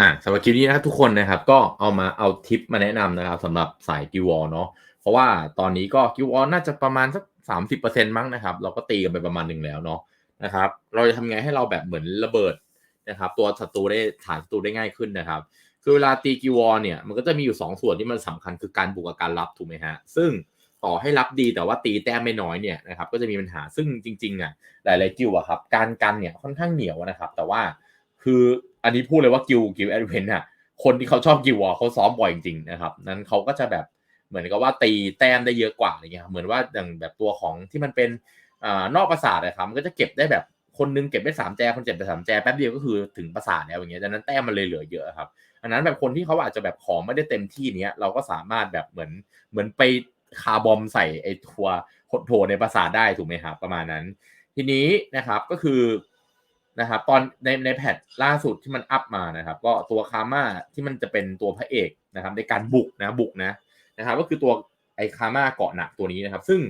อ่าสำหรับคลิปนี้นะครับทุกคนนะครับก็เอามาเอาทิปมาแนะนำนะครับสำหรับสายกิวอลเนาะเพราะว่าตอนนี้ก็กิวอลน่าจะประมาณสักสามสิบเปอร์เซ็นต์มั้งนะครับ เราก็ตีกันไปประมาณหนึ่งแล้วเนาะนะครับ เราจะทำไงให้เราแบบเหมือนระเบิดนะครับ ตัวศัตรูได้ฐานศัตรูได้ง่ายขึ้นนะครับ คือเวลาตีกิวอลเนี่ยมันก็จะมีอยู่สองส่วนที่มันสำคัญคือการบุกกับการรับถูกไหมฮะซึ่งต่อให้รับดีแต่ว่าตีแต้มไม่น้อยเนี่ยนะครับก็จะมีปัญหาซึ่งจริงๆอะหลายๆกิวอะครับการกันเนี่ยค่อนข้างเหนียวนะครับ แต่ว่าคือ อันนี้พูดเลยว่ากิวกิวแอดเวนอะคนที่เขาชอบกิววอเขาซ้อมบ่อยจริงๆนะครับ นั้นเขาก็จะแบบเหมือนกับว่าตีแต้มได้เยอะกว่าอะไรเงี้ยเหมือนว่าอย่างแบบตัวของที่มันเป็นอ่านอกประสาทนะครับมันก็จะเก็บได้แบบคนนึงเก็บได้สามแจคนเจ็บไปสามแจแป๊บเดียวก็คือถึงประสาทแล้วอย่างเงี้ยดังนั้นแต้มมันเลยเหลือเยอะครับอันนั้นแบบคนที่เขาอาจจะแบบของไม่ได้เต็มที่เนี้ยเราก็สามารถแบบเหมือนเหมือนไปคาร์บอมใส่ไอ้ทัวโถในประสาทได้ถูกไหมครับประมาณนั้น ทีนี้นะครับก็คือ นะครับตอนในในแพทล่าสุดที่มันอัพมานะครับ ก็ตัวคาม่าที่มันจะเป็นตัวพระเอกนะครับ ในการบุกนะบุกนะนะครับก็คือตัวไอคาม่าเกาะหนักตัวนี้นะครับ ซึ่ง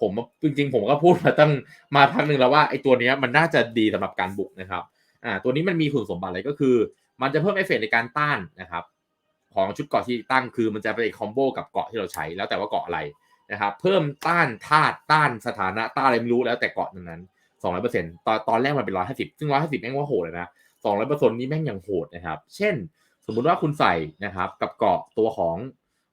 ผมจริงๆผมก็พูดมาตั้งมาพักหนึ่งแล้วว่าไอตัวนี้มันน่าจะดีสำหรับการบุกนะครับอ่าตัวนี้มันมีคุณสมบัติอะไรก็คือ มันจะเพิ่มเอฟเฟกในการต้านนะครับ ของชุดเกาะที่ตั้งคือมันจะเป็นคอมโบกับเกาะที่เราใช้แล้วแต่ว่าเกาะอะไรนะครับ เพิ่มต้านธาตุต้านสถานะต้านอะไรไม่รู้แล้วแต่เกาะนั้น สองร้อยเปอร์เซ็นต์ตอนตอนแรกมันเป็นร้อยห้าสิบซึ่งร้อยห้าสิบแม่งว่าโหดเลยนะสองร้อยเปอร์เซ็นต์นี้แม่งยังโหดนะครับ เช่น สมมุติว่าคุณใส่นะครับ กับเกาะตัวของ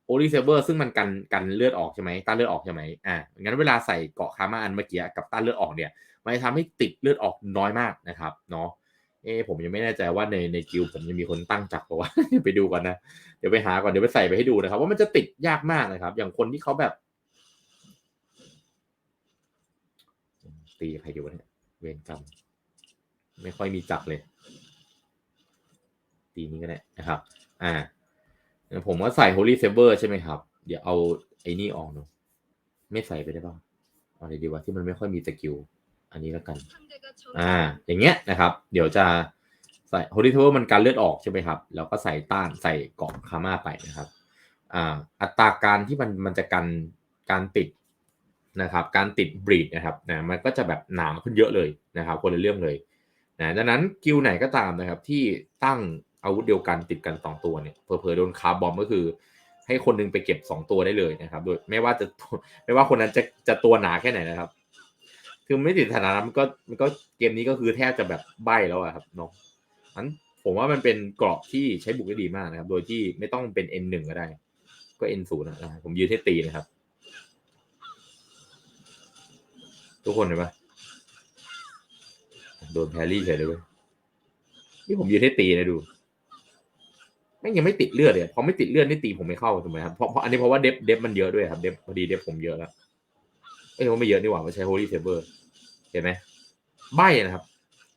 โอลิเซเบอร์ซึ่งมันกันกันเลือดออกใช่ไหมต้านเลือดออกใช่ไหมอ่างั้นเวลาใส่เกาะคามาอันเมื่อกี้กับต้านเลือดออกเนี่ย มันจะทำให้ติดเลือดออกน้อยมากนะครับเนาะเอผมยังไม่แน่ใจว่าในในกิลผมจะมีคนตั้งจับปะวะไปดูก่อนนะ เดี๋ยวไปหาก่อนเดี๋ยวไปใส่ไปให้ดูนะครับ ว่ามันจะติดยากมากนะครับ อย่างคนที่เขาแบบ ตีใครดีวะเนี่ยเวรกรรม ไม่ค่อยมีจักเลย ตีนี้ก็ได้นะครับ อ่าผมก็ใส่ Holy Saber ใช่ไหมครับ เดี๋ยวเอาไอ้นี่ออกเนาะไม่ใส่ไปได้บ้างเอาอะไรดีวะที่มันไม่ค่อยมีสกิลอันนี้แล้วกัน อ่า อย่างเงี้ยนะครับ เดี๋ยวจะใส่ Holy Saber มันการเลือดออกใช่ไหมครับแล้วก็ใส่ต้านใส่เกาะคาม่าไปนะครับ อ่า อัตราการที่มันมันจะกันการติด นะครับการติดบรีดนะครับนะมันก็จะแบบหนาขึ้นเยอะเลยนะครับคนละเรื่องเลยนะดังนั้นกิลไหนก็ตามนะครับที่ตั้งอาวุธเดียวกันติดกันสองตัวเนี่ยเผลอๆโดนคาร์บอมก็คือ ให้คนนึงไปเก็บสองตัวได้เลยนะครับ โดยไม่ว่าจะไม่ว่าคนนั้นจะจะตัวหนาแค่ไหนนะครับ คือไม่ติดฐานะมันก็มันก็เกมนี้ก็คือแทบจะแบบใบแล้วอะครับเนาะนั้นผมว่ามันเป็นกรอบที่ใช้บุกได้ดีมากนะครับ โดยที่ไม่ต้องเป็น N1 ก็ได้ ก็ N0 นะผมยืนให้ตีนะครับ ทุกคนเห็นปะโดนแพรรี่เฉยเลยเว้ยนี่ผมยืนให้ตีนะดูแม่ยังไม่ติดเลือดเลยพอไม่ติดเลือดนี่ตีผมไม่เข้าถูกไหมครับเพราะเพราะอันนี้เพราะว่าเดฟเดฟมันเยอะด้วยครับเดฟพอดีเดฟผมเยอะแล้วเอ้ยว่าไม่เยอะนี่หว่ามาใช้โฮลี่เซเบอร์เห็นไหมใบนะครับ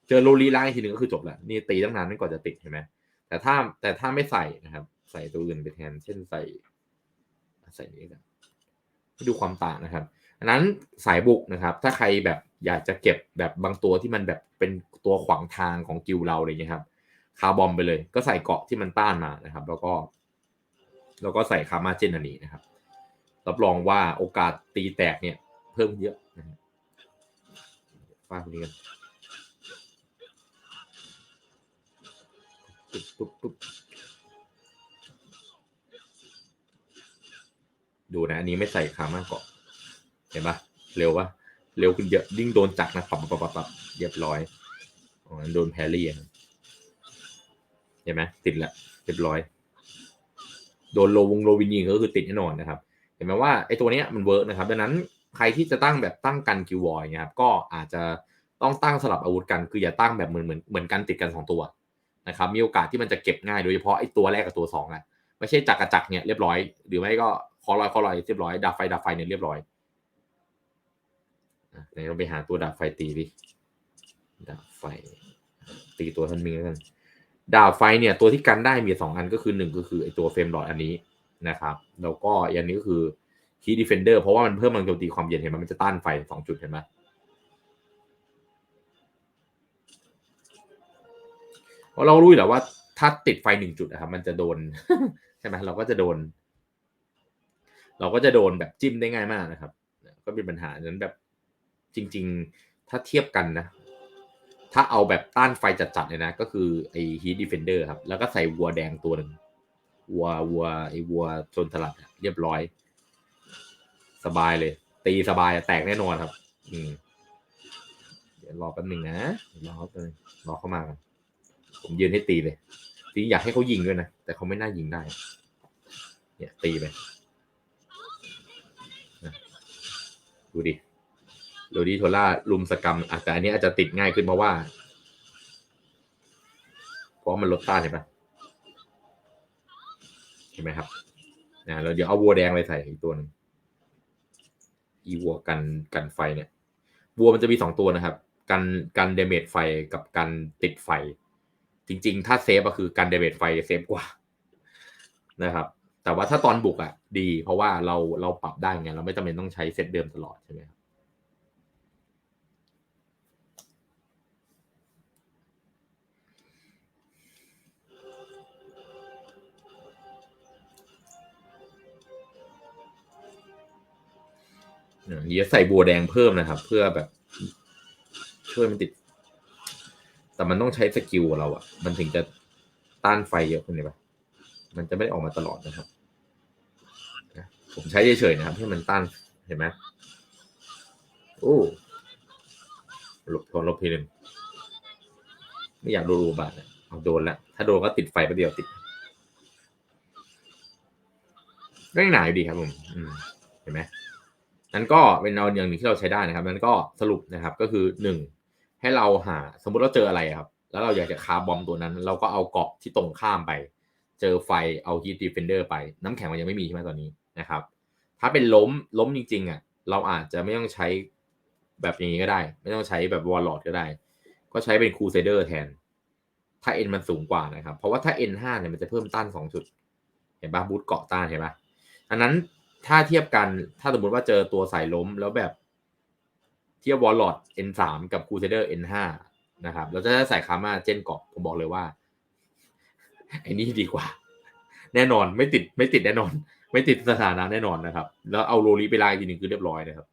เจอโรลีไลน์ทีหนึ่งก็คือจบแล้วนี่ตีตั้งนานไม่ก่อนจะติดเห็นไหมแต่ถ้าแต่ถ้าไม่ใส่นะครับ ใส่ตัวอื่นไปแทน เช่นใส่ ใส่นี้กันดูความต่างนะครับ อันนั้นสายบุกนะครับ ถ้าใครแบบอยากจะเก็บแบบบางตัวที่มันแบบเป็นตัวขวางทางของกิลเราอะไรเงี้ยครับ คาร์บอมไปเลย ก็ใส่เกาะที่มันต้านมานะครับ แล้วก็ แล้วก็ใส่คาร์มาเจนอันนี้นะครับ รับรองว่าโอกาสตีแตกเนี่ย เพิ่มเยอะนะฮะฟาดนี้กันปุ๊บปุ๊บปุ๊บดูนะ อันนี้ไม่ใส่คาร์มาเกาะ เห็นปะเร็วปะเร็วขึ้นเยอะยิ่งโดนจักนะปับปับปับปับเรียบร้อยอ๋อโดนแพรรี่เห็นไหมติดละเรียบร้อย โดนโลวงโลวินยิงก็คือติดแน่นอนนะครับ เห็นไหมว่าไอ้ตัวเนี้ยมันเวิร์กนะครับดังนั้นใครที่จะตั้งแบบตั้งกันกิววอยนะครับก็อาจจะต้องตั้งสลับอาวุธกันคืออย่าตั้งแบบเหมือนเหมือนเหมือนกันติดกันสองตัวนะครับมีโอกาสที่มันจะเก็บง่ายโดยเฉพาะไอ้ตัวแรกกับตัวสองอะไม่ใช่จักกระจักเนี่ยเรียบร้อย หรือไม่ก็คอลอยคอลอยเรียบร้อยดับไฟดับไฟเนี่ยเรียบร้อย ไหนเราไปหาตัวดาบไฟตีดิ ดาบไฟ ตีตัวท่านมิงแล้วกัน ดาบไฟเนี่ยตัวที่กันได้มีสองอันก็คือหนึ่งก็คือไอตัวเฟรมหลอดอันนี้นะครับ แล้วก็อันนี้ก็คือคีดีเฟนเดอร์เพราะว่ามันเพิ่มพลังโจมตีความเย็นเห็นไหมมันจะต้านไฟสองจุดเห็นไหมเพราะเรารู้อยู่แล้วว่าถ้าติดไฟหนึ่งจุดนะครับมันจะโดนใช่ไหมเราก็จะโดน เราก็จะโดนแบบจิ้มได้ง่ายมากนะครับ ก็เป็นปัญหานั้นแบบ จริง ๆ ถ้าเทียบกันนะ ถ้าเอาแบบต้านไฟจัดๆเลยนะ ก็คือไอ้ฮีทดีเฟนเดอร์ครับ แล้วก็ใส่วัวแดงตัวหนึ่งวัววัวไอ้วัวชนสลัดอะเรียบร้อย สบายเลย ตีสบายแตกแน่นอนครับ อืมเดี๋ยวรอแป๊บหนึงนะรอแป๊บนึงรอเข้ามากันผมยืนให้ตีเลยจริงอยากให้เขายิงด้วยนะ แต่เขาไม่น่ายิงได้ เนี่ยตีไปดูดิ โรดี้โทล่าลุมสกรรมอาจจะแต่อันนี้อาจจะติดง่ายขึ้นเพราะว่าเพราะมันลดต้านเห็นปะเห็นไหมครับนะแล้วเดี๋ยวเอาวัวแดงไปใส่อีกตัวนึงอีวัวกันกันไฟเนี่ย วัวมันจะมีสองตัวนะครับ กันกันเดเมจไฟกับกันติดไฟ จริง ๆ ถ้าเซฟก็คือกันเดเมจไฟเซฟกว่านะครับ แต่ว่าถ้าตอนบุกอะ ดี เพราะว่าเราเราปรับได้ไงเราไม่จำเป็นต้องใช้เซตเดิมตลอดใช่ไหมครับ เยเดี๋ยวใส่บัวแดงเพิ่มนะครับ เพื่อแบบ ช่วยมันติด แต่มันต้องใช้สกิลเราอะมันถึงจะต้านไฟเยอะขึ้นเลยปะมันจะไม่ได้ออกมาตลอดนะครับ ผมใช้เฉยๆนะครับให้มันต้านเห็นไหมโอ้หลบทนลบทีหนึ่งไม่อยากโดนรูบาทเอาโดนละถ้าโดนก็ติดไฟไปเดียวติดก็ยังหนาอยู่ดีครับผมอืมเห็นไหม นั้นก็เป็นเอาอย่างหนึ่งที่เราใช้ได้นะครับ นั้นก็สรุปนะครับก็คือหนึ่งให้เราหาสมมติเราเจออะไรครับ แล้วเราอยากจะคาร์บอมตัวนั้น เราก็เอาเกาะที่ตรงข้ามไป เจอไฟเอาฮีทดีเฟนเดอร์ไป น้ำแข็งมันยังไม่มีใช่ไหมตอนนี้นะครับ ถ้าเป็นล้มล้มจริงๆอะเราอาจจะไม่ต้องใช้แบบอย่างนี้ก็ได้ ไม่ต้องใช้แบบวอลลอดก็ได้ ก็ใช้เป็นคูเซเดอร์แทน ถ้า N มันสูงกว่านะครับ เพราะว่าถ้า N5 เนี่ยมันจะเพิ่มต้านสองจุด เห็นปะบูทเกาะต้านเห็นปะอันนั้น ถ้าเทียบกันถ้าสมมติว่าเจอตัวสายล้มแล้วแบบเทียบวอลลอด N3 กับคูเซเดอร์ N5 นะครับแล้วจะใส่คามาเจนเกาะผมบอกเลยว่าไอ้นี่ดีกว่า แน่นอนไม่ติดไม่ติดแน่นอน ไม่ติดสถานะแน่นอนนะครับ แล้วเอาโรลีไปลายทีหนึ่งคือเรียบร้อยนะครับ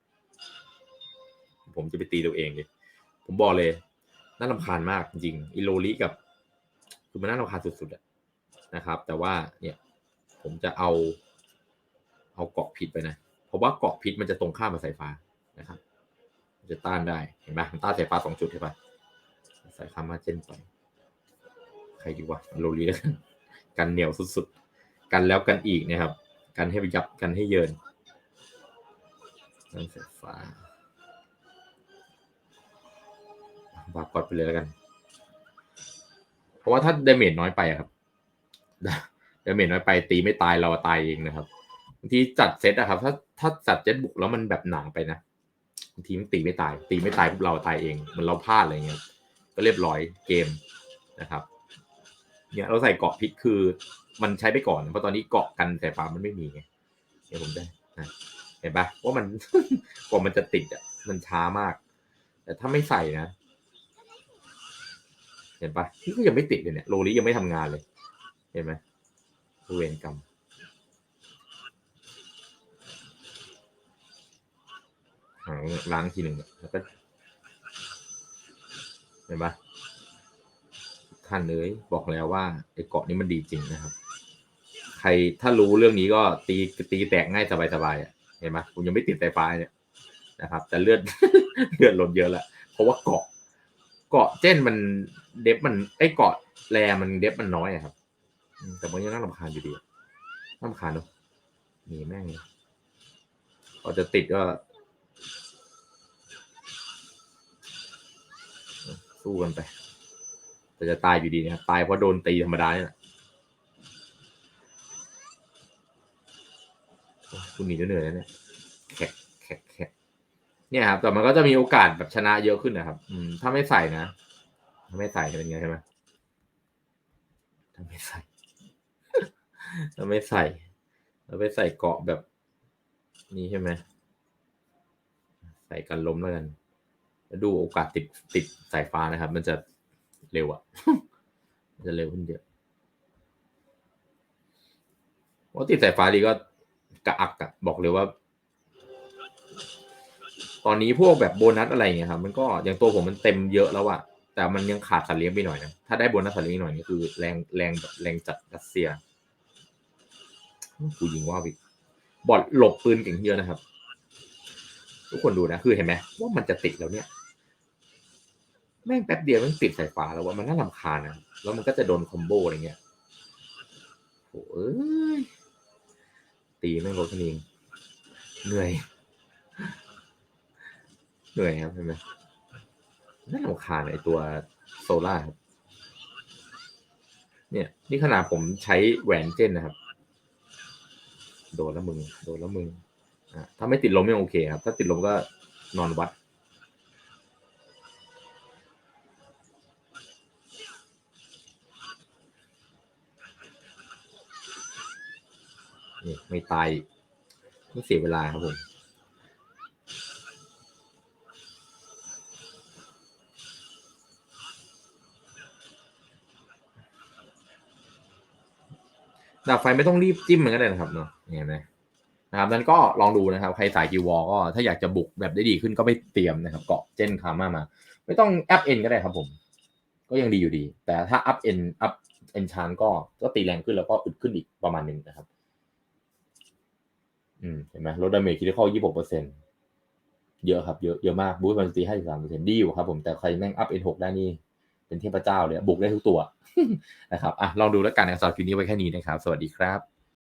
ผมจะไปตีตัวเองเลยผมบอกเลย น่ารำคาญมากจริงอีโรลีกับ คือมันน่ารำคาญสุดๆนะครับ แต่ว่าเนี่ย ผมจะเอา เอาเกาะพิษไปนะ เพราะว่าเกาะพิษมันจะตรงข้ามกับสายฟ้านะครับมันจะต้านได้เห็นไหมมันต้านสายฟ้าสองจุดใช่ปะใส่คามาเจนไปใครดีวะโรลีแล้วกันกันเหนียวสุดๆ กันแล้วกันอีกนะครับ กันให้ไปยับกันให้เยินต้านสายฟ้าบากอดไปเลยแล้วกัน เพราะว่าถ้าเดเมจน้อยไปครับเดเมจน้อยไปตีไม่ตายเราตายเองนะครับ บางทีจัดเซตอะครับ ถ้าถ้าจัดเจ็ตบุกแล้วมันแบบหนังไปนะบางทีมันตีไม่ตาย ตีไม่ตายพวกเราตายเอง มันเราพลาดอะไรเงี้ยก็เรียบร้อยเกมนะครับ เนี่ยเราใส่เกาะพิษคือมันใช้ไปก่อนเพราะตอนนี้เกาะกันสายฟ้ามันไม่มีไงเดี๋ยผมได้นะเห็นปะว่ามันกว่ามันจะติดอะมันช้ามาก แต่ถ้าไม่ใส่นะ เห็นปะนี่ก็ยังไม่ติดเลยเนี่ยโรลี่ยังไม่ทำงานเลย เห็นไหมเวรกรรม หางล้างทีหนึ่งแล้วก็เห็นปะท่านเลยบอกแล้วว่าไอ้เกาะนี้มันดีจริงนะครับ ใครถ้ารู้เรื่องนี้ก็ตีตีแตกง่ายสบายๆอะเห็นไหมผมยังไม่ติดสายฟ้าเนี่ยนะครับ แต่เลือดเลือดลดเยอะล้วเพราะว่าเกาะ เกาะเจ้นมันเดฟมันไอ้เกาะแรมันเดฟมันน้อยอะครับ แต่มันยังน่ารำคาญอยู่ดีน่ารำคาญเนอะนี่แม่งพอจะติดก็ สู้กันไป แต่จะตายอยู่ดีนะครับ ตายเพราะโดนตีธรรมดาเนี่ยแหละคุณหนีเหนื่อยแล้วเนี่ยแขกแขกแขกเนี่ยครับ แต่มันก็จะมีโอกาสแบบชนะเยอะขึ้นนะครับ อืม ถ้าไม่ใส่นะ ถ้าไม่ใส่จะเป็นไงใช่ไหมถ้าไม่ใส่ ถ้าไม่ใส่เราไปใส่เกาะแบบนี้ใช่ไหม ใส่กันล้มแล้วกัน ดูโอกาสติดติดสายฟ้านะครับ มันจะเร็วอะมันจะเร็วขึ้นเยอะเพราะติดสายฟ้าดีก็กระอักอะบอกเลยว่า ตอนนี้พวกแบบโบนัสอะไรเงี้ยครับ มันก็อย่างตัวผมมันเต็มเยอะแล้วอะแต่มันยังขาดสัตว์เลี้ยงไปหน่อยนะถ้าได้โบนัสสัตว์เลี้ยงหน่อยนี่คือแรงแรงแบบแรงจัดรัสเซียกูยิงว่าวิบอดหลบปืนเก่งเยอะนะครับ ทุกคนดูนะคือเห็นไหมว่ามันจะติดแล้วเนี่ย แม่งแป๊บเดียวมันติดสายฟ้าแล้วว่ามันน่ารำคาญนะแล้วมันก็จะโดนคอมโบอะไรเงี้ยโอ้ยตีแม่งรถนเองเหนื่อย เหนื่อยครับเห็นไหมน่ารำคาญไอตัวโซล่าครับเนี่ยนี่ขนาดผมใช้แหวนเจนนะครับ โดนแล้วมึง โดนแล้วมึงอะถ้าไม่ติดลมไม่โอเคครับ ถ้าติดลมก็นอนวัด นี่ไม่ตายไม่เสียเวลาครับผมดาบไฟไม่ต้องรีบจิ้มมันก็ได้นะครับเนาะเห็นไหมนะครับนั้นก็ลองดูนะครับ ใครสายกิววอลก็ถ้าอยากจะบุกแบบได้ดีขึ้นก็ไปเตรียมนะครับ เกาะเจนคามามา ไม่ต้องแอัพเอ็นก็ได้ครับผม ก็ยังดีอยู่ดี แต่ถ้าอัพเอ็นอัพเอ็นชานก็ก็ตีแรงขึ้นแล้วก็อึดขึ้นอีกประมาณนึงนะครับ อืมเห็นไหมลดดาเมจคิดเข้ายี่สิบเปอร์เซ็นเยอะครับเยอะเยอะมากบูสต์มันตีให้สามเปอร์เซ็นดีอยู่ครับผมแต่ใครแม่งอัพเอ็นหกได้นี่ เป็นเทพเจ้าเลยบุกได้ทุกตัวนะครับอะลองดูแล้วกันนะครับสำหรับคลิปนี้ไว้แค่นี้นะครับ สวัสดีครับ